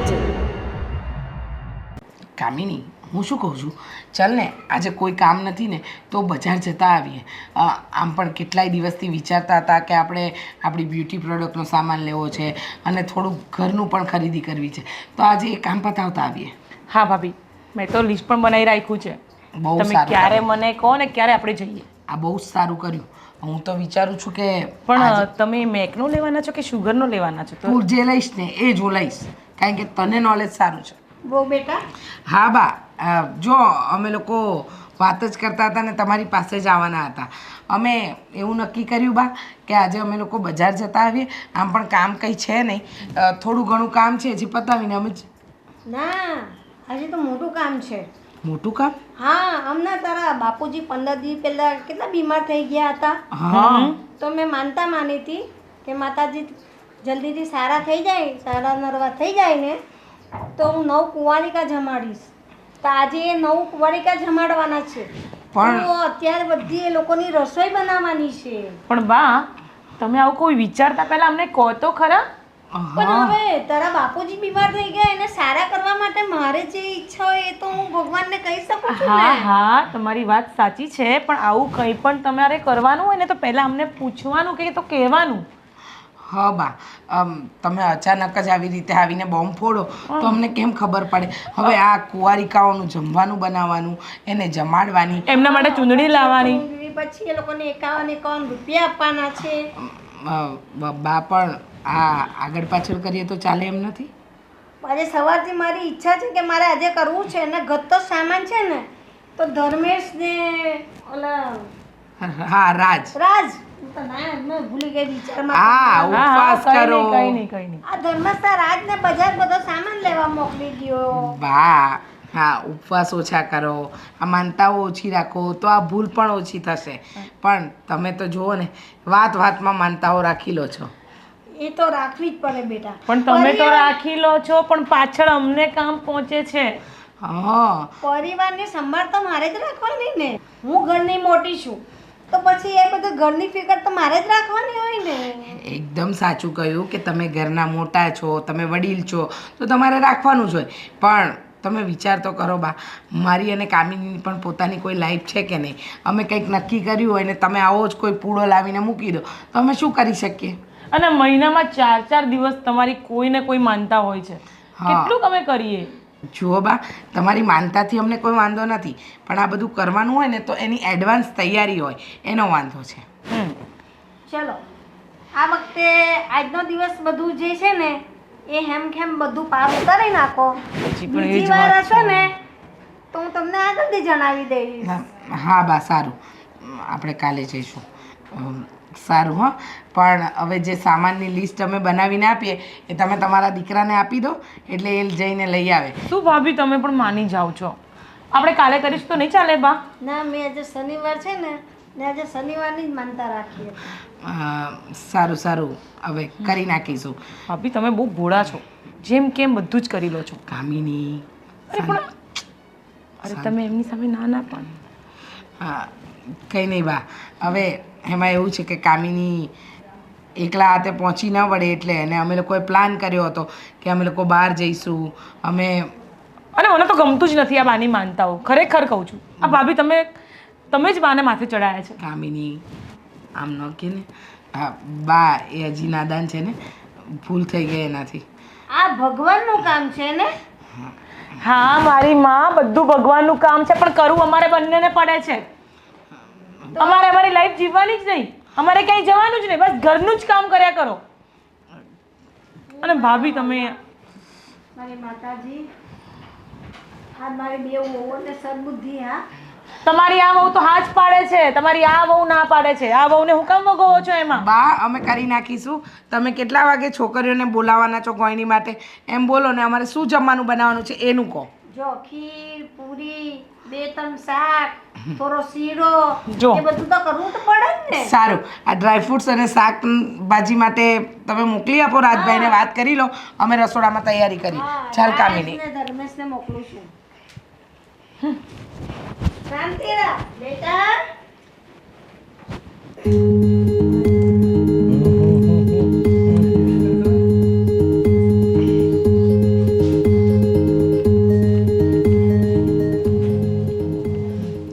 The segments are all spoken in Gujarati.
છે. કામિની હું શું કહું છું? ચાલ ને આજે કોઈ કામ નથી ને તો બજાર જતા આવીએ. આમ પણ કેટલાય દિવસથી વિચારતા હતા કે આપણે આપણી બ્યુટી પ્રોડક્ટનો સામાન લેવો છે અને થોડું ઘરનું પણ ખરીદી કરવી છે. તો આજે એ કામ પતાવતા આવીએ. હા ભાભી. મેં તો લિસ્ટ પણ બનાવી રાખ્યું છે. બહુ તમે સારું ક્યારે મને કહો ને ક્યારે આપણે જઈએ. આ બહુ જ સારું કર્યું. હું તો વિચારું છું કે પણ તમે મેકનો લેવાના છો કે શુગરનો લેવાના છો? તો તું જે લઈશ ને એ જ હું લઈશ. કારણ કે તને નોલેજ સારું છે. બહુ બેટા. હા બા જો અમે લોકો વાત જ કરતા હતા ને તમારી પાસે જ આવવાના હતા. અમે એવું નક્કી કર્યું બા કે આજે અમે લોકો બજાર જતા આવીએ. આમ પણ કામ કંઈ છે નહીં. થોડું ઘણું કામ છે હજી પતાવીને અમે જ- ના આજે તો મોટું કામ છે. મોટું કામ? હા હમણાં તારા બાપુજી પંદર દિવસ પહેલા કેટલા બીમાર થઈ ગયા હતા? હા. તો મેં માનતા માની હતી કે માતાજી જલ્દીથી સારા થઈ જાય સારા નરવા થઈ જાય ને તો હું નવ કુંવારિકા જમાડીશ. તો આજે એ નવ કુંવારિકા જમાડવાના છે. પણ- તો અત્યારે બધી એ લોકોની રસોઈ બનાવવાની છે. પણ બા તમે આવું કોઈ વિચારતા પહેલા અમને કહો તો ખરા? પણ હવે તારા બાપુજી બીમાર થઈ ગયા એને સારા કરવા માટે મારે જે ઈચ્છા હોય એ તો હું ભગવાનને કહી શકું છું હા હા તમારી વાત સાચી છે પણ આવું કંઈ પણ તમારે કરવાનું હોય ને તો પહેલાં અમને પૂછવાનું કે તો કહેવાનું. હા બા. તમે અચાનક જ આવી રીતે આવીને બોમ્બ ફોડો તો અમને કેમ ખબર પડે? હવે આ કુંવારિકાઓનું જમવાનું બનાવવાનું એને જમાડવાની. એમના માટે ચૂંદડી લાવવાની. પછી એ લોકોને એકાવન એકાવન રૂપિયા આપવાના છે. બા પણ આ આગળ પાછળ કરીએ તો ચાલે એમ નથી? આજે સવારથી મારી ઈચ્છા છે કે મારે આજે કરવું છે અને ગત્તો સામાન છે ને તો ધર્મેશ ને ઓલા હા રાજ. રાજ ના ભૂલી ગઈ વિચારમાં. હા હા હા ઉપવાસ કરો. કઈ નહીં કઈ નહીં. આ ધર્મેશ ના રાજ ને બજાર બધો સામાન લેવા મોકલી ગયો બા હા ઉપવાસ ઓછા કરો. આ માનતાઓ ઓછી રાખો. તો આ ભૂલ પણ ઓછી થશે. પણ તમે તો જુઓ ને વાત વાતમાં માનતાઓ રાખી લો છો. એ તો રાખવી જ પડે બેટા. પણ તમે તો રાખી લો છો પણ પાછળ અમને કામ પહોંચે છે. હા. પરિવારની સંભાળ તો મારે જ રાખવાની ને. હું ઘરની મોટી છું. તો પછી એ બધું ઘરની ફિકર તો મારે જ રાખવાની હોય ને. એકદમ સાચું કહ્યું કે તમે ઘરના મોટા છો તમે વડીલ છો તો તમારે રાખવાનું જ હોય. પણ તમે વિચાર તો કરો બા મારી અને કામિનીની પણ પોતાની કોઈ લાઈફ છે કે નહીં? અમે કંઈક નક્કી કર્યું હોય ને તમે આવો જ કોઈ પૂળો લાવીને મૂકી દો. તો અમે શું કરી શકીએ? અને મહિનામાં ચાર ચાર દિવસ તમારી કોઈ ને કોઈ માનતા હોય છે. કેટલું અમે કરીએ. જુઓ બા તમારી માનતાથી અમને કોઈ વાંધો નથી. પણ આ બધું કરવાનું હોય ને તો એની એડવાન્સ તૈયારી હોય. એનો વાંધો છે. ચલો. આ વખતે આજનો દિવસ બધું જે છે ને એ હેમખેમ બધું પાર ઉતારી નાખો. પછી પણ એ જ બીજી વાર હશે ને તો હું તમને આગળથી જણાવી દઈશ. હા હા બા સારું. આપણે કાલે જઈશું. સારું હા. પણ હવે જે સામાનની લિસ્ટ અમે બનાવીને આપીએ એ તમે તમારા દીકરાને આપી દો એટલે એ જઈને લઈ આવે. શું ભાભી તમે પણ માની જાઓ છો? આપણે કાલે કરીશ તો નહીં ચાલે બા? ના મેં આજે શનિવાર છે ને ને આજે શનિવારની જ માનતા રાખીએ સારું સારું. હવે કરી નાખીશું. ભાભી તમે બહુ ભોળા છો. જેમ કેમ બધું જ કરી લો છો. કામિની અરે પણ અરે તમે એમની સામે ના ના પણ હા કંઈ નહીં બા. હવે એમાં એવું છે કે કામિની એકલા હાથે પહોંચી ન વળે એટલે અને અમે લોકોએ પ્લાન કર્યો હતો કે અમે લોકો બહાર જઈશું. અમે અને મને તો ગમતું જ નથી આ બાની માનતાઓ. ખરેખર કહું છું. આ ભાભી તમે તમે જ બાને માથે ચડાયા છે. કામિની આમ ન કે ને. હા બા એ હજી નાદાન છે ને. ભૂલ થઈ ગઈ એનાથી. આ ભગવાનનું કામ છે ને? હા મારી માં બધું ભગવાનનું કામ છે પણ કરવું અમારે બંનેને પડે છે. અમારે અમારી લાઈફ જીવવાની જ નહીં. અમારે ક્યાંય જવાનું જ નહીં. બસ ઘરનું જ કામ કર્યા કરો. અને ભાભી તમે મારી માતાજી હા મારી બે વહુઓને સદબુદ્ધિ હા? તમારી આ વહુ તો હા જ પાડે છે. તમારી આ વહુ ના પાડે છે. આ વહુને હું કામ વગોવો છો એમાં? બા અમે કરી નાખીશું. તમે કેટલા વાગે છોકરીઓને બોલાવવાના છો ગોયણી માટે? એમ બોલો ને અમારે શું જમવાનું બનાવવાનું છે એનું કહો. જો ખીર પૂરી બે ત્રણ શાક થોડો શીરો જો. એ બધું તો કરવું તો પડે ને. સારું. આ ડ્રાયફ્રૂટ્સ અને શાકભાજી માટે તમે મોકલી આપો રાજભાઈને વાત કરી લો. અમે રસોડામાં તૈયારી કરી. ચાલ કામિની. ધર્મેશને મોકલું છું. શાંતિ બેટા.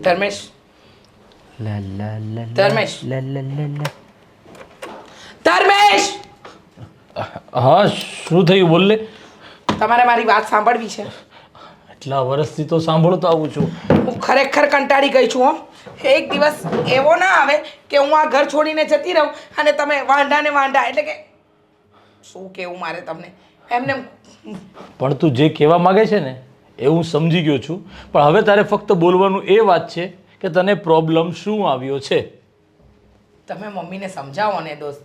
ધર્મેશ ધર્મેશ. ધર્મેશ હા શું થયું? બોલ લે તમારે મારી વાત સાંભળવી છે. એટલા વર્ષથી તો સાંભળતો આવું છું. હું ખરેખર કંટાળી ગઈ છું હો. એક દિવસ એવો ના આવે કે હું આ ઘર છોડીને જતી રહું અને તમે વાંઢા ને વાંઢા એટલે કે શું કેવું મારે તમને? એમને પણ તું જે કહેવા માંગે છે ને એ હું સમજી ગયો છું. પણ હવે તારે ફક્ત બોલવાનું એ વાત છે કે તને પ્રોબ્લેમ શું આવ્યો છે? તમે મમ્મીને સમજાવો ને દોસ્ત.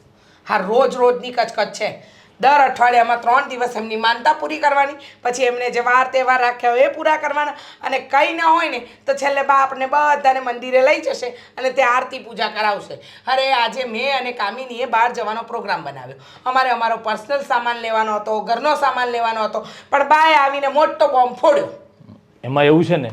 હા, રોજ રોજની કચકચ છે. દર અઠવાડિયામાં ત્રણ દિવસ એમની માનતા પૂરી કરવાની. પછી એમને જે વાર તહેવાર રાખ્યા હોય એ પૂરા કરવાના. અને કંઈ ના હોય ને, તો છેલ્લે બા આપણને બધાને મંદિરે લઈ જશે અને ત્યાં આરતી પૂજા કરાવશે. અરે, આજે મેં અને કામિનીએ બહાર જવાનો પ્રોગ્રામ બનાવ્યો. અમારે અમારો પર્સનલ સામાન લેવાનો હતો, ઘરનો સામાન લેવાનો હતો. પણ બાએ આવીને મોટો બોમ્બ ફોડ્યો. એમાં એવું છે ને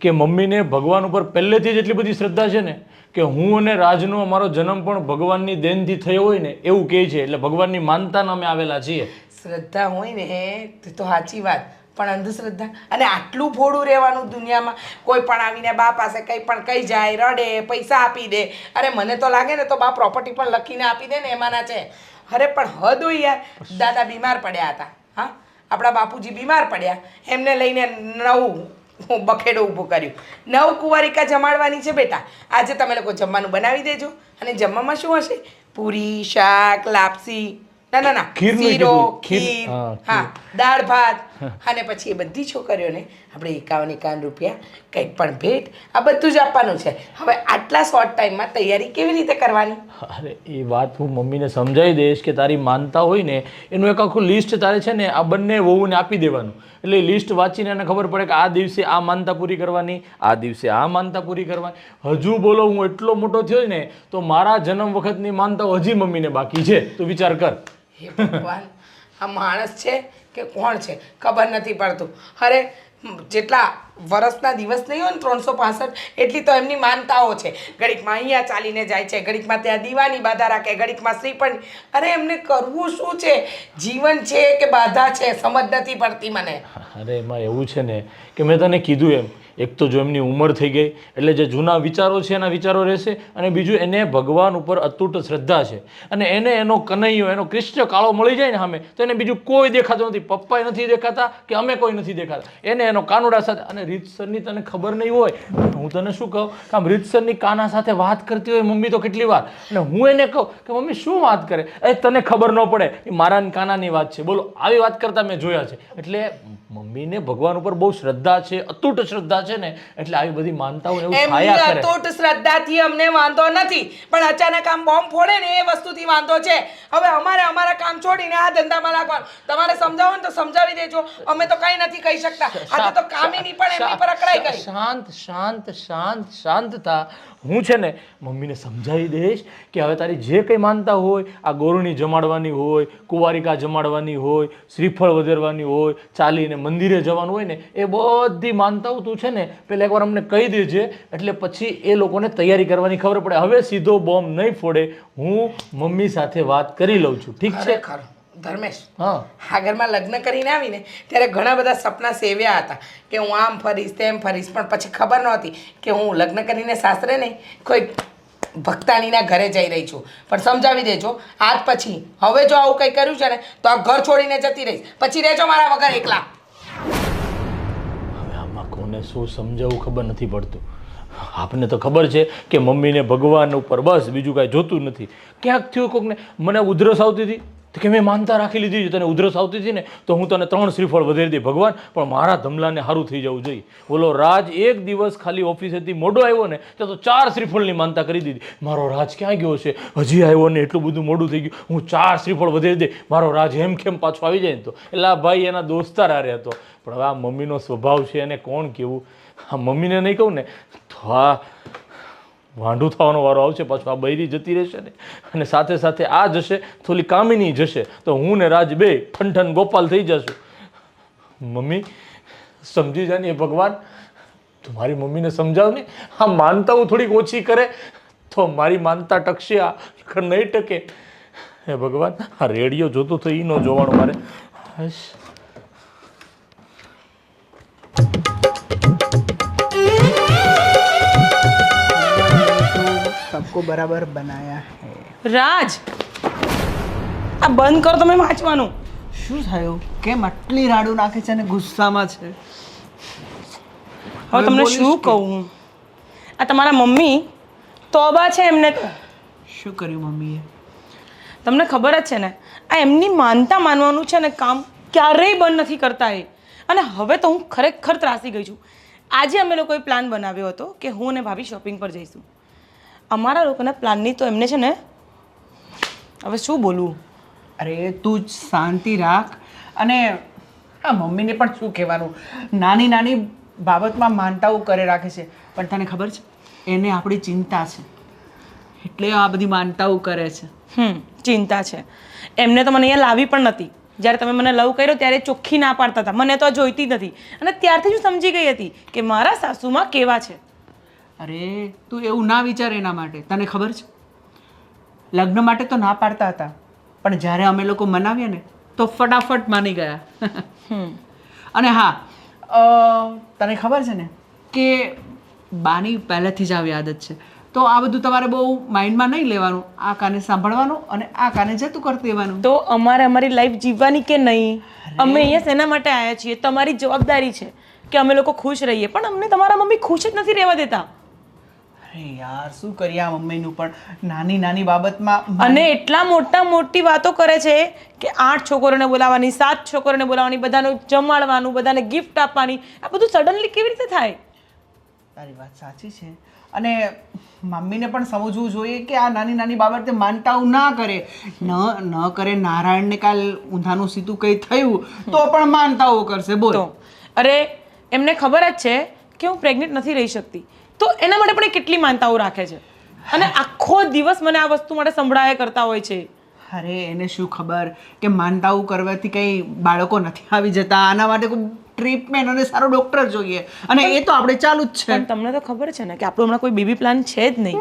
કે મમ્મીને ભગવાન ઉપર પહેલેથી જ એટલી બધી શ્રદ્ધા છે ને, કે હું અને રાજનો અમારો જન્મ પણ ભગવાનની દેનથી થયો હોય ને, એવું કહે છે. એટલે ભગવાનની માનતાના અમે આવેલા છીએ. શ્રદ્ધા હોય ને, તે તો સાચી વાત. પણ અંધશ્રદ્ધા, અને આટલું ફોડું રહેવાનું દુનિયામાં, કોઈ પણ આવીને બા પાસે કંઈ પણ કહી જાય, રડે, પૈસા આપી દે. અરે, મને તો લાગે ને, તો બા પ્રોપર્ટી પણ લખીને આપી દે ને એમાંના છે. અરે, પણ હદ હોય યાર. દાદા બીમાર પડ્યા હતા, હા? આપણા બાપુજી બીમાર પડ્યા. એમને લઈને નવું હું બખેડો ઊભો કર્યું. નવ કુંવારિકા જમાડવાની છે બેટા. આજે તમે લોકો જમવાનું બનાવી દેજો. અને જમવામાં શું હશે? પૂરી શાક લાપસી. ના ના ના. શીરો ખીર. હા દાળ ભાત. અને પછી એ બધી છોકરીઓને આપણે એકાવન એકાવન રૂપિયા કંઈક પણ ભેટ આ બધું જ આપવાનું છે. હવે આટલા શોર્ટ ટાઈમમાં તૈયારી કેવી રીતે કરવાની? અરે એ વાત હું મમ્મીને સમજાવી દઈશ કે તારી માનતા હોય ને એનું એક આખું લિસ્ટ તારે છે ને આ બંને વહુને આપી દેવાનું. એટલે લિસ્ટ વાંચીને એને ખબર પડે કે આ દિવસે આ માનતા પૂરી કરવાની આ દિવસે આ માનતા પૂરી કરવાની. હજુ બોલો હું એટલો મોટો થયો ને તો મારા જન્મ વખતની માનતાઓ હજી મમ્મીને બાકી છે. તું વિચાર કર. હે ભગવાન આ માણસ છે કે કોણ છે? ખબર નથી પડતું. અરે, જેટલા વર્ષના દિવસ નહીં હોય ને ત્રણસો પાસઠ, એટલી તો એમની માનતાઓ છે. ઘડીકમાં અહીંયા ચાલીને જાય છે, ઘડીકમાં ત્યાં દીવાની બાધા રાખે, ઘડીકમાં શ્રીપણ અરે, એમને કરવું શું છે? જીવન છે કે બાધા છે? સમજ નથી પડતી મને. અરે, એમાં એવું છે ને કે મેં તને કીધું એમ એક તો જો એમની ઉંમર થઈ ગઈ, એટલે જે જૂના વિચારો છે એના વિચારો રહેશે અને બીજું એને ભગવાન ઉપર અતૂટ શ્રદ્ધા છે. અને એને એનો કનૈયો, એનો કૃષ્ણ કાળો મળી જાય ને સામે, તો એને બીજું કોઈ દેખાતું નથી. પપ્પાએ નથી દેખાતા કે અમે કોઈ નથી દેખાતા. એને એનો કાનુડા સાથે, અને રીતસરની તને ખબર નહીં હોય હું તને શું કહું? કે આમ રીતસરની કાના સાથે વાત કરતી હોય મમ્મી તો કેટલી વાર? અને હું એને કહું કે મમ્મી શું વાત કરે? એ તને ખબર ન પડે એ મારા કાનાની વાત છે. બોલો, આવી વાત કરતા મેં જોયા છે. એટલે મમ્મીને ભગવાન ઉપર બહુ શ્રદ્ધા છે, અતૂટ શ્રદ્ધા છે. ને એટલે આવી બધી માનતાઓ એવું થાયા કરે. અતૂટ શ્રદ્ધાથી અમને વાંધો નથી. પણ અચાનક આમ બોમ્બ ફોડે ને એ વસ્તુથી વાંધો છે. હવે અમારે અમારા કામ છોડીને આ ધંધામાં લાગવાનું. તમારે સમજાવો ને તો સમજાવી દેજો. અમે તો કઈ નથી કહી શકતા. આજે તો કામિની પણ એમની પર અકળાઈ ગઈ. શાંત શાંત શાંત શાંત થા હું છે ને, મમ્મીને સમજાવી દઈશ કે હવે તારી જે કંઈ માનતા હોય, આ ગોરણી જમાડવાની હોય, કુંવારિકા જમાડવાની હોય, શ્રીફળ વધેરવાની હોય, ચાલીને મંદિરે જવાનું હોય ને, એ બધી માનતાઓ તું છે ને, પહેલાં એકવાર અમને કહી દેજે, એટલે પછી એ લોકોને તૈયારી કરવાની ખબર પડે. હવે સીધો બોમ્બ નહીં ફોડે, હું મમ્મી સાથે વાત કરી લઉં છું. ઠીક છે? ખરેખર. ધર્મેશ. હા. આ ઘરમાં લગ્ન કરીને આવીને ત્યારે ઘણા બધા સપના સેવ્યા હતા કે હું આમ ફરીશ તેમ ફરીશ. પણ પછી ખબર નહોતી કે હું લગ્ન કરીને સાસરે નહીં કોઈ ભક્તાણીના ઘરે જઈ રહી છું. પણ સમજાવી દેજો આજ પછી હવે જો આવું કંઈ કર્યું છે ને તો આ ઘર છોડીને જતી રહીશ. પછી રહેજો મારા વગર એકલા. હવે આમાં કોને શું સમજાવવું ખબર નથી પડતું. આપને તો ખબર છે કે મમ્મીને ભગવાન ઉપર બસ બીજું કાંઈ જોતું નથી. ક્યાંક થયું કોકને? મને ઉધરસ આવતી હતી. તો કે મેં માનતા રાખી લીધી છે, તને ઉધરસ આવતી હતી ને, તો હું તને ત્રણ શ્રીફળ વધારી દઈ ભગવાન, પણ મારા ધમલાને સારું થઈ જવું જોઈએ. બોલો, રાજ એક દિવસ ખાલી ઓફિસેથી મોડો આવ્યો ને, તો તો ચાર શ્રીફળની માનતા કરી દીધી. મારો રાજ ક્યાં ગયો છે? હજી આવ્યો ને, એટલું બધું મોડું થઈ ગયું. હું ચાર શ્રીફળ વધારી દઈ મારો રાજ હેમ ખેમ પાછો આવી જાય ને તો? એટલે ભાઈ એના દોસ્તાર હારે હતો. પણ આ મમ્મીનો સ્વભાવ છે, એને કોણ કેવું? આ મમ્મીને નહીં કહું ને, તો આ વાંઢું થવાનો વારો આવશે, પાછું આ બૈરી જતી રહેશે ને. અને સાથે સાથે આ જશે થોડી કામિની જશે. તો હું ને રાજ બે ઠન ગોપાલ થઈ જશું. મમ્મી, સમજી જાની ભગવાન. તું મારી મમ્મીને સમજાવ ને. આ હું થોડીક ઓછી કરે, તો મારી માનતા ટકશે, આ નહીં ટકે. હે ભગવાન, આ રેડિયો જોતો તો એ ન જોવાનું મારે. હશ. सबको बराबर बनाया है રાજ આ બંધ કરો તમે વાંચવાનું શું થયું કેમ આટલી રાડું નાખે છે અને ગુસ્સામાં છે હવે તમને બોલીશ શું કે? કહું આ તમારા મમ્મી તોબા છે એમને તો શું કર્યું મમ્મીએ તમને ખબર જ છે ને આ એમની માનતા માનવાનું છે ને કામ ક્યારેય બંધ નથી કરતા એ અને હવે તો હું ખરેખર ત્રાસી ગઈ છું આજે અમે લોકોએ પ્લાન બનાવ્યો હતો કે હું અને ભાભી શોપિંગ પર જઈશું અમારા લોકોના પ્લાનની તો એમને છે ને હવે શું બોલવું? અરે તું જ શાંતિ રાખ. અને આ મમ્મીને પણ શું કહેવાનું? નાની નાની બાબતમાં માનતાઓ કરે રાખે છે. પણ તને ખબર છે એને આપણી ચિંતા છે. એટલે આ બધી માનતાઓ કરે છે. હમ ચિંતા છે. એમને તો મને અહીંયા લાવી પણ નથી. જ્યારે તમે મને લવ કર્યો ત્યારે ચોખ્ખી ના પાડતા હતા. મને તો આ જોઈતી નથી. અને ત્યારથી જ હું સમજી ગઈ હતી કે મારા સાસુમાં કેવા છે. અરે તું એવું ના વિચાર એના માટે. તને ખબર છે? લગ્ન માટે તો ના પાડતા હતા. પણ જ્યારે અમે લોકો મનાવીએ ને તો ફટાફટ માની ગયા. અને હા તને ખબર છે ને કે બાની પહેલેથી જ આવી આદત છે. તો આ બધું તમારે બહુ માઇન્ડમાં નહીં લેવાનું. આ કાને સાંભળવાનું અને આ કાને જતું કરી દેવાનું. તો અમારે અમારી લાઈફ જીવવાની કે નહીં? અમે અહીંયા શેના માટે આવ્યા છીએ? તમારી જવાબદારી છે કે અમે લોકો ખુશ રહીએ. પણ અમને તમારા મમ્મી ખુશ જ નથી રહેવા દેતા. અરે યાર શું કરીએ આ મમ્મીનું પણ? નાની નાની બાબતમાં અને એટલા મોટા મોટી વાતો કરે છે કે આઠ છોકરોને બોલાવવાની સાત છોકરોને બોલાવવાની બધાને જમાડવાનું બધાને ગિફ્ટ આપવાની. આ બધું સડનલી કેવી રીતે થાય? તારી વાત સાચી છે. અને મમ્મીને પણ સમજવું જોઈએ કે આ નાની નાની બાબતે માનતાઓ ના કરે. ન ન કરે નારાયણને કાલ ઊંધાનું સીધું કંઈ થયું તો પણ માનતાઓ કરશે. બોલો. અરે એમને ખબર જ છે કે હું પ્રેગ્નેન્ટ નથી રહી શકતી. તો એના માટે પણ એ કેટલી માનતાઓ રાખે છે? અને આખો દિવસ મને આ વસ્તુ માટે સંભળાયા કરતા હોય છે. અરે એને શું ખબર કે માનતાઓ કરવાથી કંઈ બાળકો નથી આવી જતા? આના માટે કોઈ ટ્રીટમેન્ટ અને સારો ડૉક્ટર જોઈએ. અને એ તો આપણે ચાલુ જ છે. તમને તો ખબર છે ને કે આપણો હમણાં કોઈ બેબી પ્લાન છે જ નહીં.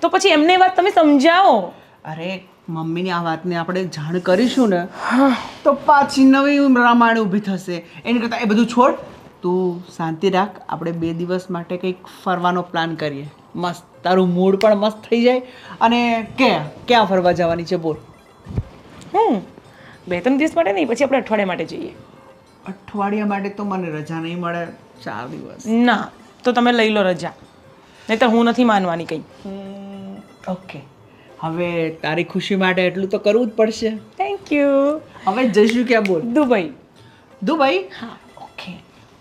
તો પછી એમને વાત તમે સમજાવો. અરે મમ્મીની આ વાતને આપણે જાણ કરીશું ને તો પાછી નવી રામાયણ ઊભી થશે. એની કરતાં એ બધું છોડ. તું શાંતિ રાખ. આપણે બે દિવસ માટે કંઈક ફરવાનો પ્લાન કરીએ. મસ્ત. તારું મૂડ પણ મસ્ત થઈ જાય. અને ક્યાં ક્યાં ફરવા જવાની છે બોલ. હમ બે ત્રણ દિવસ માટે નહીં પછી આપણે અઠવાડિયા માટે જઈએ. અઠવાડિયા માટે તો મને રજા નહીં મળે. ચાર દિવસ. ના તો તમે લઈ લો રજા. નહીં તો હું નથી માનવાની કંઈ. ઓકે. હવે તારી ખુશી માટે એટલું તો કરવું જ પડશે. થેન્ક યુ હવે જઈશું ક્યાં બોલ. દુબઈ. દુબઈ? ઓકે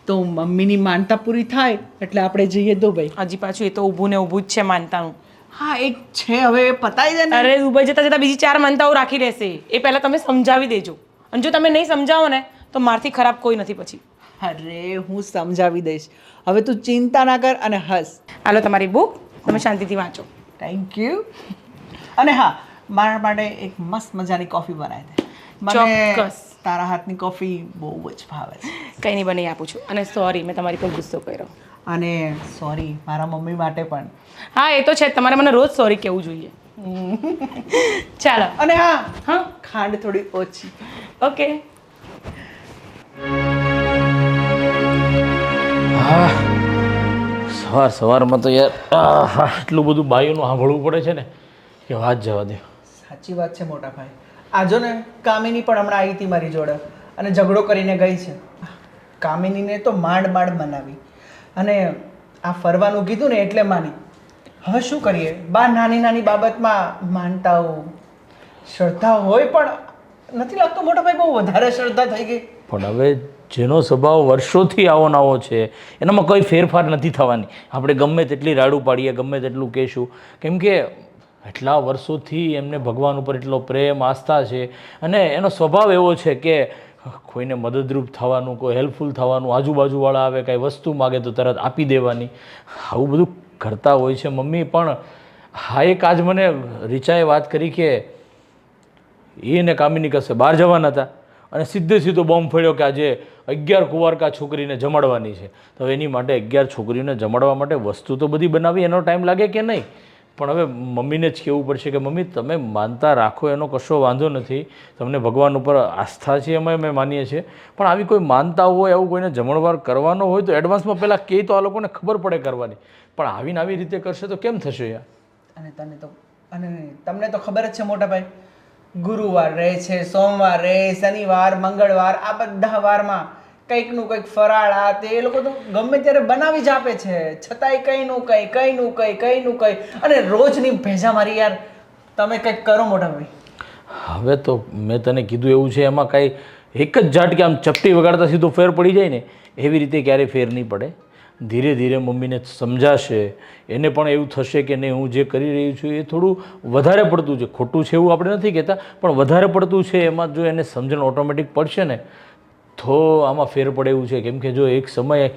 તો મમ્મીની માનતા પૂરી થાય એટલે આપણે જઈએ દુબઈ હજી પાછું એ તો ઊભું ને ઊભું જ છે માનતાનું. હા એક છે હવે પતાવી દે અરે દુબઈ જતા જતા બીજી ચાર માનતાઓ રાખી રહેશે એ પહેલાં તમે સમજાવી દેજો. અને જો તમે નહીં સમજાવો ને તો મારથી ખરાબ કોઈ નથી પછી. અરે હું સમજાવી દઈશ. હવે તું ચિંતા ના કર અને હસ. હાલો તમારી બુક તમે શાંતિથી વાંચો. થેન્ક યુ અને હા મારા માટે એક મસ્ત મજાની કોફી બનાવી દે. મને ચોક્કસ. તારા હાથની કોફી બહુ જ ભાવે છે. કંઈ નહીં બની આપું છું. અને સોરી મેં તમારી પર ગુસ્સો કર્યો. અને સોરી મારા મમ્મી માટે પણ. હા એ તો છે જ. તમારે મને રોજ સોરી કહેવું જોઈએ. ચાલો. અને હા હા. ખાંડ થોડી ઓછી. ઓકે. હા. સવાર સવારમાં તો યાર આટલું બધું બાયુનું સાંભળવું પડે છે ને કે વાત જવા દે. સાચી વાત છે મોટા ભાઈ આજો ને, કામિની પણ હમણાં આવી હતી મારી જોડે અને ઝઘડો કરીને ગઈ છે. કામિનીને તો માંડ માંડ મનાવી. અને આ ફરવાનું કીધું ને એટલે માની. હવે શું કરીએ? બા, નાની નાની બાબતમાં માનતાઓ, શ્રદ્ધા હોય પણ નથી લાગતો મોટો ભાઈ બહુ વધારે શ્રદ્ધા થઈ ગઈ. પણ હવે જેનો સ્વભાવ વર્ષોથી આવો નવો છે, એનામાં કોઈ ફેરફાર નથી થવાની. આપણે ગમે તેટલી રાડું પાડીએ, ગમે તેટલું કહેશું. કેમ કે એટલા વર્ષોથી એમને ભગવાન ઉપર એટલો પ્રેમ, આસ્થા છે. અને એનો સ્વભાવ એવો છે કે કોઈને મદદરૂપ થવાનું, કોઈ હેલ્પફુલ થવાનું, આજુબાજુવાળા આવે, કાંઈ વસ્તુ માગે તો તરત આપી દેવાની. આવું બધું કરતા હોય છે મમ્મી. પણ હા, એક આજ મને રીચાએ વાત કરી કે એને કામિની કશે બહાર જવાના હતા અને સીધે સીધો બોમ્બ ફેડ્યો કે આજે અગિયાર કુંવારકા છોકરીને જમાડવાની છે. તો એની માટે અગિયાર છોકરીઓને જમાડવા માટે વસ્તુ તો બધી બનાવી. એનો ટાઈમ લાગે કે નહીં? પણ હવે મમ્મીને જ કહેવું પડશે કે, મમ્મી, તમે માનતા રાખો, એનો કશો વાંધો નથી. તમને ભગવાન ઉપર આસ્થા છે અમે અમે માનીએ છીએ. પણ આવી કોઈ માનતા હોય, આવું કોઈને જમણવાર કરવાનો હોય, તો એડવાન્સમાં પહેલાં કહે તો આ લોકોને ખબર પડે કરવાની. પણ આવીને આવી રીતે કરશે તો કેમ થશે યાર? અને તને તો, અને તમને તો ખબર જ છે મોટા ભાઈ ગુરુવાર રહે છે, સોમવાર રહે, શનિવાર, મંગળવાર, આ બધા વારમાં કંઈકનું કંઈક ફરાળ આ તે એ લોકો તો ગમે ત્યારે બનાવી જ આપે છે. છતાંય કંઈનું કંઈ કંઈનું કંઈ કંઈનું કંઈ. અને રોજની ભેજા મારી યાર, તમે કંઈક કરો મોટા ભાઈ. હવે તો મેં તને કીધું એવું છે, એમાં કાંઈ એક જ ઝાટકે આમ ચપટી વગાડતા સીધો ફેર પડી જાય ને, એવી રીતે ક્યારેય ફેર નહીં પડે. ધીરે ધીરે મમ્મીને સમજાશે, એને પણ એવું થશે કે નહીં, હું જે કરી રહી છું એ થોડું વધારે પડતું છે. ખોટું છે એવું આપણે નથી કહેતા, પણ વધારે પડતું છે એમાં જો એને સમજણ ઓટોમેટિક પડશે ને તો આમાં ફેર પડે એવું છે. કેમ કે જો એક સમયે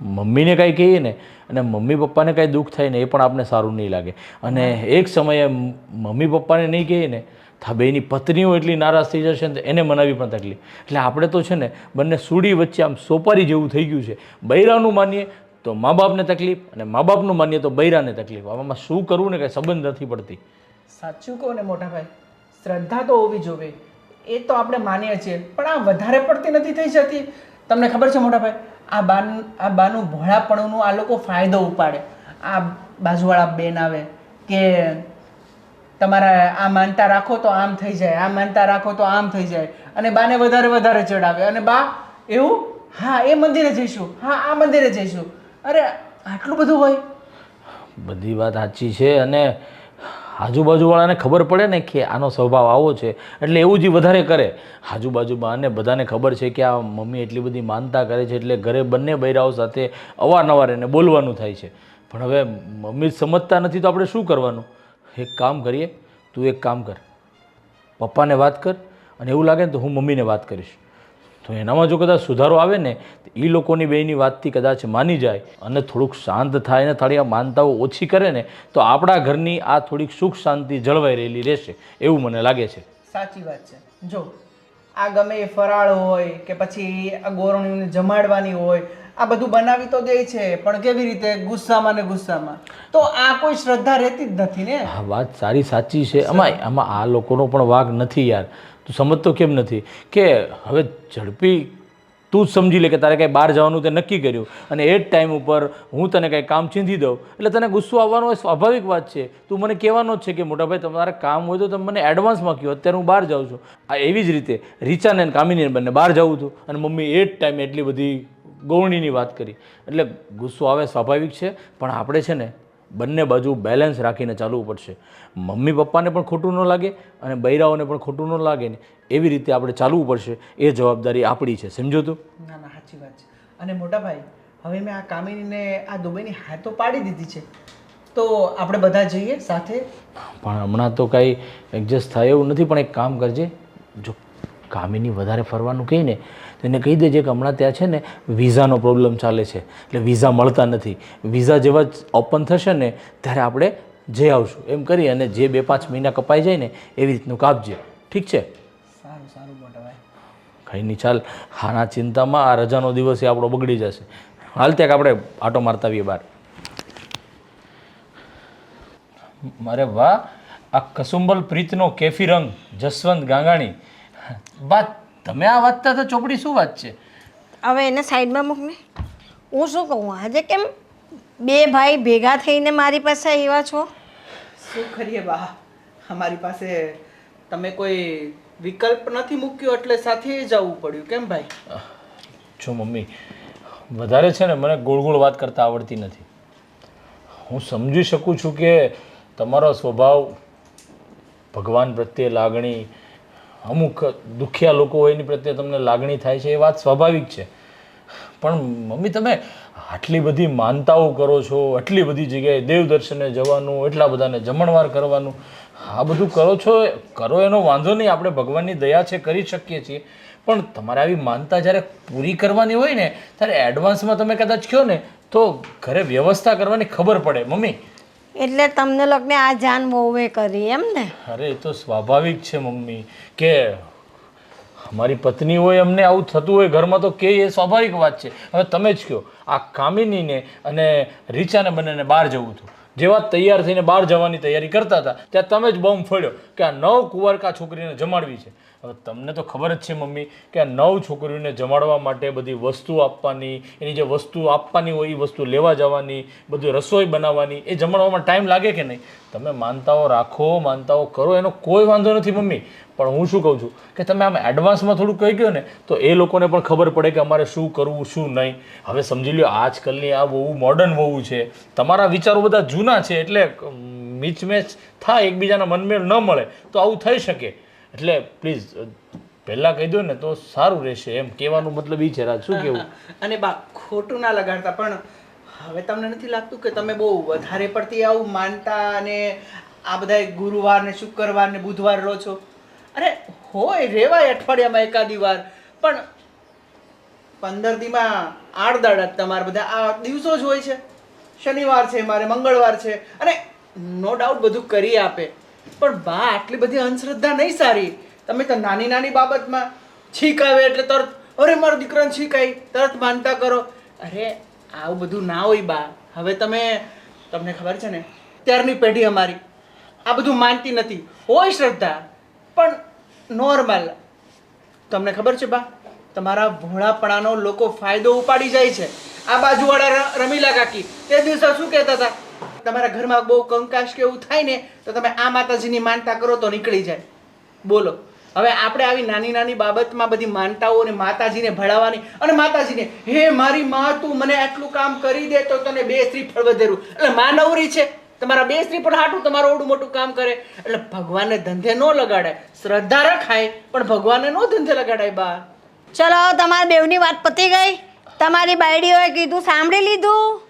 મમ્મીને કાંઈ કહીએ ને અને મમ્મી પપ્પાને કાંઈ દુઃખ થાય ને એ પણ આપણે સારું નહીં લાગે. અને એક સમયે મમ્મી પપ્પાને નહીં કહીએ ને તો બેની પત્નીઓ એટલી નારાજ થઈ જશે ને એને મનાવી પણ તકલીફ. એટલે આપણે તો છે ને બંને સુડી વચ્ચે આમ સોપારી જેવું થઈ ગયું છે. બૈરાનું માનીએ તો મા બાપને તકલીફ અને મા બાપનું માનીએ તો બૈરાને તકલીફ. આમાં શું કરવું ને કાંઈ સંબંધ નથી પડતી. સાચું કહો ને મોટા ભાઈ શ્રદ્ધા તો હોવી જોવે એ તો આપણે માનીએ છીએ, પણ આ વધારે પડતી નથી થઈ જતી. તમને ખબર છે મોટા ભાઈ આ બાન, આ બાનું ભોળાપણુંનું આ લોકો ફાયદો ઉપાડે. આ બાજુવાળા બેન આવે કે તમારે આ માનતા રાખો તો આમ થઈ જાય, આ માનતા રાખો તો આમ થઈ જાય. અને બાને વધારે વધારે ચડાવે અને બા એવું, હા, એ મંદિરે જઈશું, હા, આ મંદિરે જઈશું. અરે, આટલું બધું હોય? બધી વાત સાચી છે અને આજુબાજુવાળાને ખબર પડે ને કે આનો સ્વભાવ આવો છે, એટલે એવું જ વધારે કરે. આજુબાજુમાં અને બધાને ખબર છે કે આ મમ્મી એટલી બધી માનતા કરે છે, એટલે ઘરે બંને બૈરાઓ સાથે અવારનવાર એને બોલવાનું થાય છે. પણ હવે મમ્મી સમજતા નથી તો આપણે શું કરવાનું? એક કામ કરીએ, તું એક કામ કર. પપ્પાને વાત કર, અને એવું લાગે ને તો હું મમ્મીને વાત કરીશ. તો એનામાં જો કદાચ સુધારો આવે ને તો એ લોકોની બેની વાતથી કદાચ માની જાય અને થોડુંક શાંત થાય ને થોડી આ માનતાઓ ઓછી કરે ને તો આપણા ઘરની આ થોડીક સુખ શાંતિ જળવાઈ રહેલી રહેશે એવું મને લાગે છે. સાચી વાત છે. જો આ ગમે એ ફરાળ હોય કે પછી આ ગોરણીઓને જમાડવાની હોય આ બધું બનાવી તો દે છે પણ કેવી રીતે? ગુસ્સામાં ને ગુસ્સામાં. તો આ કોઈ શ્રદ્ધા રહેતી જ નથી ને. આ વાત સારી સાચી છે. આમાં આમાં આ લોકોનો પણ વાગ નથી યાર. તું સમજતો કેમ નથી? કે હવે ઝડપી તું જ સમજી લે કે તારે કાંઈ બહાર જવાનું તે નક્કી કર્યું અને એ જ ટાઈમ ઉપર હું તને કાંઈ કામ ચીંધી દઉં. એટલે તને ગુસ્સો આવવાનો એ સ્વાભાવિક વાત છે. તું મને કહેવાનો જ છે કે મોટાભાઈ તમારે કામ હોય તો તમે મને એડવાન્સમાં કહો, અત્યારે હું બહાર જાઉં છું. આ એવી જ રીતે રીચાને અને કામિનીને બંને બહાર જવું હતું અને મમ્મી એ જ ટાઈમે એટલી બધી ગૌણીની વાત કરી. એટલે ગુસ્સો આવે સ્વાભાવિક છે, પણ આપણે છે ને બંને બાજુ બેલેન્સ રાખીને ચાલવું પડશે. મમ્મી પપ્પાને પણ ખોટું ન લાગે અને બૈરાઓને પણ ખોટું ન લાગે ને એવી રીતે આપણે ચાલવું પડશે. એ જવાબદારી આપણી છે. સમજો તું? ના ના સાચી વાત છે. અને મોટા ભાઈ હવે મેં આ કામિનીને આ દુબઈની હા તો પાડી દીધી છે. તો આપણે બધા જઈએ સાથે? પણ હમણાં તો કાંઈ એડજસ્ટ થાય એવું નથી પણ એક કામ કરજે. જો કામિની વધારે ફરવાનું કહી ને તો એને કહી દેજે કે હમણાં ત્યાં છે ને વિઝાનો પ્રોબ્લેમ ચાલે છે. એટલે વિઝા મળતા નથી. વિઝા જેવા જ ઓપન થશે ને ત્યારે આપણે જઈ આવશું એમ કરી અને જે બે પાંચ મહિના કપાઈ જાય ને એવી રીતનું કાપજે. ઠીક છે? સારું સારું મોટા ભાઈ. કંઈ નહીં ચાલ. હાના ચિંતામાં આ રજાનો દિવસ એ આપણો બગડી જશે. હાલ ત્યાં આપણે આટો મારતા આવીએ બહાર. મારે વાહ આ કસુંબલ પ્રીતનો કેફી રંગ જસવંત ગાંગાણી. વાત તમે આ વાંચતા તો ચોપડી શું વાત છે? હવે એને સાઈડમાં મૂકને. હું શું કહું આજે કેમ બે ભાઈ ભેગા થઈને મારી પાસે આવ્યા છો? શું કરીએ બા? અમારી પાસે તમે કોઈ વિકલ્પ નથી મૂક્યો એટલે સાથે જવું પડ્યું. કેમ ભાઈ? જો મમ્મી વધારે છે ને મને ગોળ ગોળ વાત કરતા આવડતી નથી. હું સમજી શકું છું કે તમારો સ્વભાવ ભગવાન પ્રત્યે લાગણી અમુક દુખિયા લોકો હોય એની પ્રત્યે તમને લાગણી થાય છે એ વાત સ્વાભાવિક છે. પણ મમ્મી તમે આટલી બધી માનતાઓ કરો છો આટલી બધી જગ્યાએ દેવદર્શને જવાનું એટલા બધાને જમણવાર કરવાનું આ બધું કરો છો કરો એનો વાંધો નહીં આપણે ભગવાનની દયા છે કરી શકીએ છીએ. પણ તમારે આવી માનતા જ્યારે પૂરી કરવાની હોય ને ત્યારે એડવાન્સમાં તમે કદાચ કહો ને તો ઘરે વ્યવસ્થા કરવાની ખબર પડે. મમ્મી? એટલે તમને લોકોને આ જાન મોવે કરી એમ ને? અરે એ તો સ્વાભાવિક છે મમ્મી કે અમારી પત્ની હોય, અમને આવું થતું હોય, ઘરમાં તો કે એ સ્વાભાવિક વાત છે. હવે તમે જ કહો, આ કામિનીને અને રીચાને બંનેને બહાર જવું હતું. જેવા તૈયાર થઈને બહાર જવાની તૈયારી કરતા હતા, ત્યાં તમે જ બોમ્બ ફોડ્યો કે આ નવ કુંવારકા છોકરીને જમાડવી છે. હવે તમને તો ખબર જ છે મમ્મી કે આ નવ છોકરીઓને જમાડવા માટે બધી વસ્તુ આપવાની, એની જે વસ્તુ આપવાની હોય, એ વસ્તુ લેવા જવાની, બધું રસોઈ બનાવવાની, એ જમાડવામાં ટાઈમ લાગે કે નહીં? તમે માનતાઓ રાખો, માનતાઓ કરો, એનો કોઈ વાંધો નથી મમ્મી. પણ હું શું કહું છું કે તમે આમ એડવાન્સમાં થોડું કહી ગયો ને તો એ લોકોને પણ ખબર પડે કે અમારે શું કરવું શું નહીં. હવે સમજી લ્યો આજકાલની આ બહુ મોડર્ન બહુ છે. તમારા વિચારો બધા જૂના છે એટલે મિચમેચ થાય એકબીજાના મનમેળ ન મળે તો આવું થઈ શકે. એટલે પ્લીઝ પહેલાં કહી દો ને તો સારું રહેશે. એમ કહેવાનું મતલબ એ છે. રાજ શું કહેવું? અને બા ખોટું ના લગાડતા પણ હવે તમને નથી લાગતું કે તમે બહુ વધારે પડતી આવું માનતા અને આ બધા ગુરુવાર ને શુક્રવાર ને બુધવાર રહો છો? અરે હોય, રેવાય અઠવાડિયામાં એકાદી વાર. પણ પંદર દીમાં આઠ દાડા તમારા બધા. આ દિવસો જ હોય છે. શનિવાર છે મારે, મંગળવાર છે. અને નો ડાઉટ બધું કરી આપે. પણ બા, આટલી બધી અંધશ્રદ્ધા નહીં સારી. તમે તો નાની નાની બાબતમાં છીક આવે એટલે તરત, અરે, મારો દીકરાને છીક આવી તરત માનતા કરો. અરે, આવું બધું ના હોય બા. હવે તમે, તમને ખબર છે ને, ત્યારની પેઢી અમારી. આ બધું માનતી નથી. હોય શ્રદ્ધા. પણ નોર્મલ તમને ખબર છે બા? તમારા ભોળાપણાનો લોકો ફાયદો ઉપાડી જાય છે. આ બાજુવાળા રમીલા કાકી, તે દિવસે શું કહેતા હતા? તમારા ઘરમાં બહુ કંકાશ કે એવું થાય ને, તો તમે આ માતાજીની માનતા કરો તો નીકળી જાય. બોલો. હવે આપણે આવી નાની નાની બાબતમાં બધી માનતાઓ અને માતાજીને ભળાવવાની અને માતાજીને, હે મારી માં, તું મને આટલું કામ કરી દે તો તને બે શ્રીફળ વધેરું એટલે માનવરી છે. તમારા બે શ્રીફળ હાટું તમારું ઓડું મોટું કામ કરે. એટલે ભગવાનને ધંધે ન લગાડાય શ્રદ્ધા રખાય, પણ ભગવાનને નો ધંધે લગાડાય બા. ચલો, તમારા બેવની વાત પતી ગઈ. તમારી બાયડીઓએ કીધું, સાંભળી લીધું?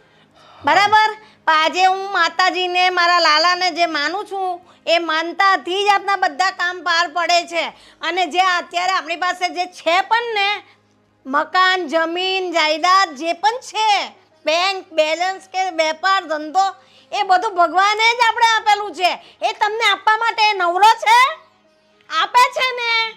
બરાબર? પણ આજે હું માતાજીને, મારા લાલાને જે માનું છું, એ માનતાથી જ આપણા બધા કામ પાર પડે છે. અને જે અત્યારે આપણી પાસે જે છે પણ ને, મકાન, જમીન, જાયદાદ જે પણ છે બેંક બેલેન્સ કે વેપાર, ધંધો એ બધું ભગવાને જ આપણે આપેલું છે. એ તમને આપવા માટે નવરો છે? આપે છે ને?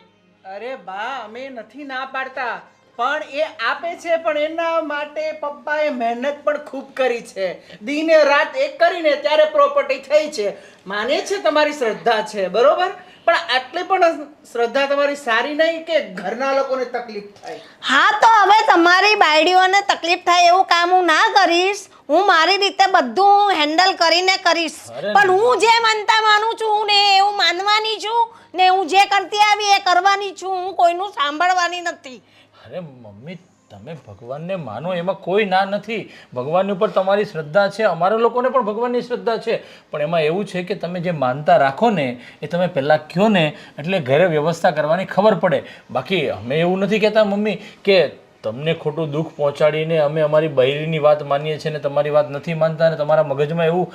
અરે બા, અમે નથી ના પાડતા. પણ એ આપે છે, પણ એના માટે પપ્પાએ મહેનત પણ ખૂબ કરી છે. દિને રાત એક કરીને ત્યારે પ્રોપર્ટી થઈ છે. માને છે તમારી શ્રદ્ધા છે, બરોબર? પણ આટલી પણ શ્રદ્ધા તમારી સારી નહીં કે ઘરના લોકોને તકલીફ થાય? હા તો હવે તમારી બાયડીઓને તકલીફ થાય એવું કામ હું ના કરીશ. હું મારી રીતે બધું હેન્ડલ કરીને કરીશ. પણ હું જે માનતા માનું છું ને એવું માનવાની છું ને હું જે કરતી આવી એ કરવાની છું. હું કોઈનું સાંભળવાની નથી. અરે મમ્મી તમે ભગવાનને માનો, એમાં કોઈ ના નથી. ભગવાન ઉપર તમારી શ્રદ્ધા છે, અમારા લોકોને પણ ભગવાનની શ્રદ્ધા છે. પણ એમાં એવું છે કે તમે જે માનતા રાખો ને, એ તમે પહેલાં કહો ને, એટલે ઘરે વ્યવસ્થા કરવાની ખબર પડે. બાકી અમે એવું નથી કહેતા મમ્મી કે તમને ખોટું દુઃખ પહોંચાડીને અમે અમારી બૈરીની વાત માનીએ છીએ ને તમારી વાત નથી માનતા અને તમારા મગજમાં એવું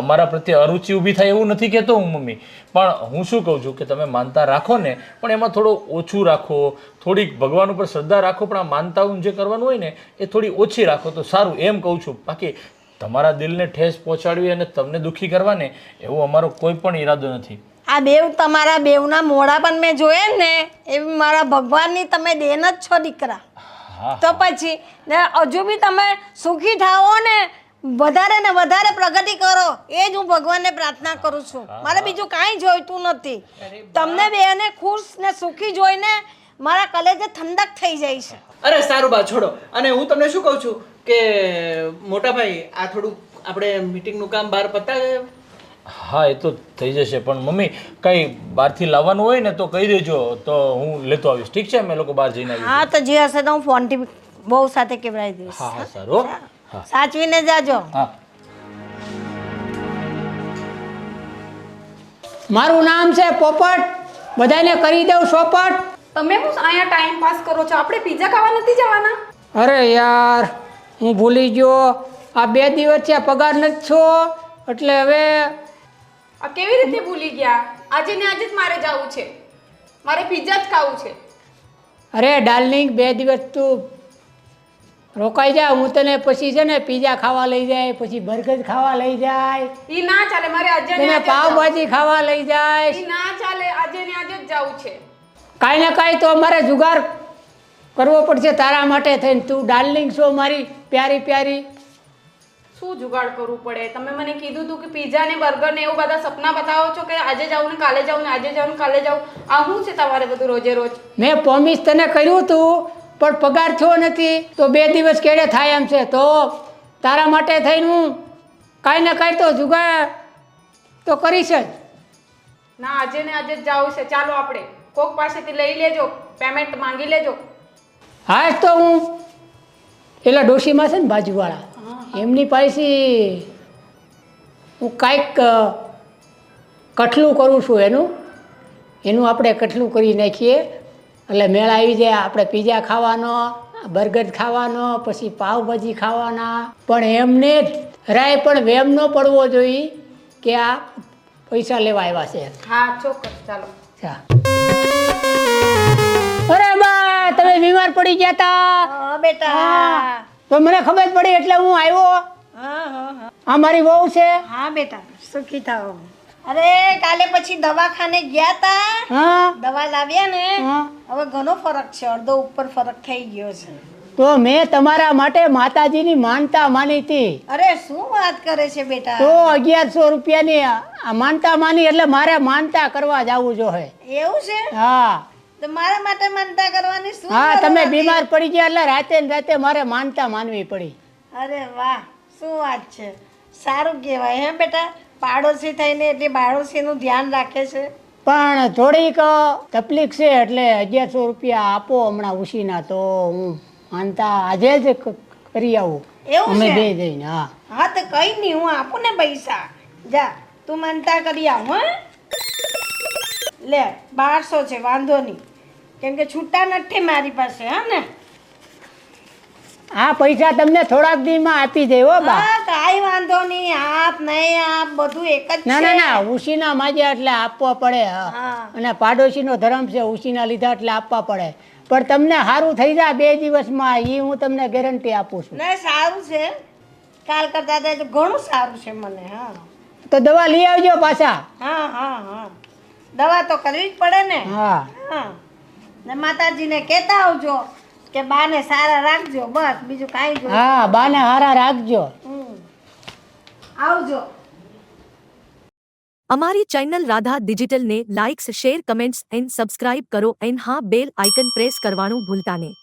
અમારા પ્રત્યે અરુચિ ઊભી થાય એવું નથી કહેતો હું, મમ્મી. પણ હું શું કહું છું કે તમે માનતા રાખો ને, પણ એમાં થોડું ઓછું રાખો, થોડીક ભગવાન ઉપર શ્રદ્ધા રાખો, પણ આ માનતાઓ જે કરવાનું હોય ને, એ થોડી ઓછી રાખો. તો સારું, એમ કહું છું. બાકી તમારા દિલને ઠેસ પહોંચાડવી અને તમને દુઃખી કરવાને, એવો અમારો કોઈ પણ ઈરાદો નથી. આ બેવ, તમારા બેવના મોડા પણ મેં જોયે ને એ મારા ભગવાનની તમે દેન જ છો દીકરા. તો પછી ને હજુ બી તમે સુખી થાઓ ને વધારે ને વધારે પ્રગતિ કરો એ જ હું ભગવાનને પ્રાર્થના કરું છું. મારે બીજું કાંઈ જોઈતું નથી. તમને બેને ખુશ ને સુખી જોઈને મારા કલેજે ઠંડક થઈ જાય છે. અરે સારું બા છોડો. અને હું તમને શું કહું છું કે મોટા ભાઈ આ થોડું આપણે મીટિંગનું કામ બહાર પતાવે હા એ તો થઈ જશે પણ મમ્મી કંઈ બહારથી લાવવાનું હોય ને તો કહી દેજો તો હું લેતો આવીશ. ઠીક છે અમે લોકો બહાર જઈને આવીશું હા તો જે હશે તો હું ફોનથી બહુ સાથે કેવડાવી દઈશ. હા હા સારું હા. સાચવીને જાજો. હા. મારું નામ છે પોપટ. બધાને કરી દઉં સોપટ તમે હું અહીંયા ટાઈમ પાસ કરો છો? આપણે પીઝા ખાવા નથી જવાના? અરે યાર હું ભૂલી ગયો. આ બે દિવસ છે પગાર નથી છો એટલે હવે આ કેવી રીતે ભૂલી ગયા? આજે ને આજે જ મારે જવું છે. મારે પિઝા જ ખાવું છે. અરે ડાર્લિંગ બે દિવસ તું રોકાઈ જા હું તને પછી છે ને પીઝા ખાવા લઈ જાય પછી બર્ગર ખાવા લઈ જાય. ઈ ના ચાલે મારે આજે ને આજે પાવભાજી ખાવા લઈ જાય. ઈ ના ચાલે આજે ને આજે જ જવું છે. કાંઈ ને કાંઈ તો અમારે જુગાર કરવો પડશે તારા માટે થઈને. તું ડાર્લિંગ છો મારી પ્યારી પ્યારી. શું જુગાડ કરવું પડે? તમે મને કીધું હતું કે પીઝા ને બર્ગર ને એવું બધા સપના બતાવો છો કે આજે જાઉં ને કાલે જાઉં ને આજે જાઉં ને કાલે જાઉં. આ શું છે તમારે બધું રોજે રોજ મેં પ્રોમિસ તને કર્યું હતું પણ પગાર થયો નથી તો બે દિવસ કેડે થાય એમ છે. તો તારા માટે થઈને હું કાંઈ ને કાંઈ તો જુગાડ તો કરીશ જ. ના આજે ને આજે જ જવું છે. ચાલો આપણે. કોક પાસેથી લઈ લેજો. પેમેન્ટ માંગી લેજો. હા તો હું પેલા ડોશીમાં છે ને બાજુવાળા. એમની પાસે હું કાંઈક કઠલું કરું છું એનું. એનું આપણે કઠલું કરી નાખીએ. એટલે મેળ આવી જાય આપણે પીઝા ખાવાનો બર્ગર ખાવાનો પછી પાવભાજી ખાવાના. પણ એમને રાય પણ વેમ ન પડવો જોઈએ કે આ પૈસા લેવા આવ્યા છે. હા ચોક્કસ ચાલો. અરે બા તમે બીમાર પડી ગયા તા. બેટા. તો મને ખબર પડી એટલે હું આવ્યો. હા હા હા. આ મારી વહુ છે. હા બેટા. સુખી થાઓ. અરે કાલે પછી દવાખાને ગયા તા? દવા લાવ્યા ને? હવે ઘણો ફરક છે. અડધો ઉપર ફરક થઈ ગયો છે. તો મેં તમારા માટે માતાજીની માનતા માની હતી. અરે શું વાત કરે છે બેટા? તો અગિયારસો રૂપિયાની માનતા માની એટલે મારે માનતા કરવા જવું જોઈએ. એવું છે? હા. તો મારા માટે માનતા કરવાની શું હા તમે બીમાર પડી ગયા એટલે રાતે ને રાતે મારે માનતા માનવી પડી. અરે વાહ શું વાત છે. સારું કહેવાય હે બેટા? પાડોશી થઈને એટલે પાડોશીનું ધ્યાન રાખે છે? પણ થોડીક તકલીફ છે એટલે અગિયારસો રૂપિયા આપો હમણાં ઉશીના તો હું માનતા આજે જ કરી આવું. એવું અમે? બે જઈને હા. હા તો કઈ નહીં હું આપું ને પૈસા. જા તું માનતા કરી આવ હા? લે બારસો છે વાંધો નહીં. કેમ કે છૂટા નથી મારી પાસે હા ને? આ પૈસા તમને થોડાક દિનમાં આપી દે હો બા. હા વાંધો નહીં આપ નહીં આપ બધું એક જ ના ના ના ઉશીના માજ્યા એટલે આપવા પડે. અને પાડોશીનો ધર્મ છે ઉશીના લીધા એટલે આપવા પડે. પણ તમને સારું થઈ જાય બે દિવસમાં એ હું તમને ગેરંટી આપું છું. ના સારું છે. કાલ કરતા તો ઘણું સારું છે મને હા. તો દવા લઈ આવજો પાછા. હા હા હા. દવા તો કરવી જ પડે ને. હા. હા. ને માતાજીને કહેતા આવજો કે બાને સારા રાખજો બસ બીજું કાંઈ જો હા બાને હારા રાખજો. આવજો. અમારી channel Radha ડિજિટલને likes share comments and subscribe કરો એન્ડ હા બેલ આઇકન પ્રેસ કરવાનું ભૂલતા નહીં.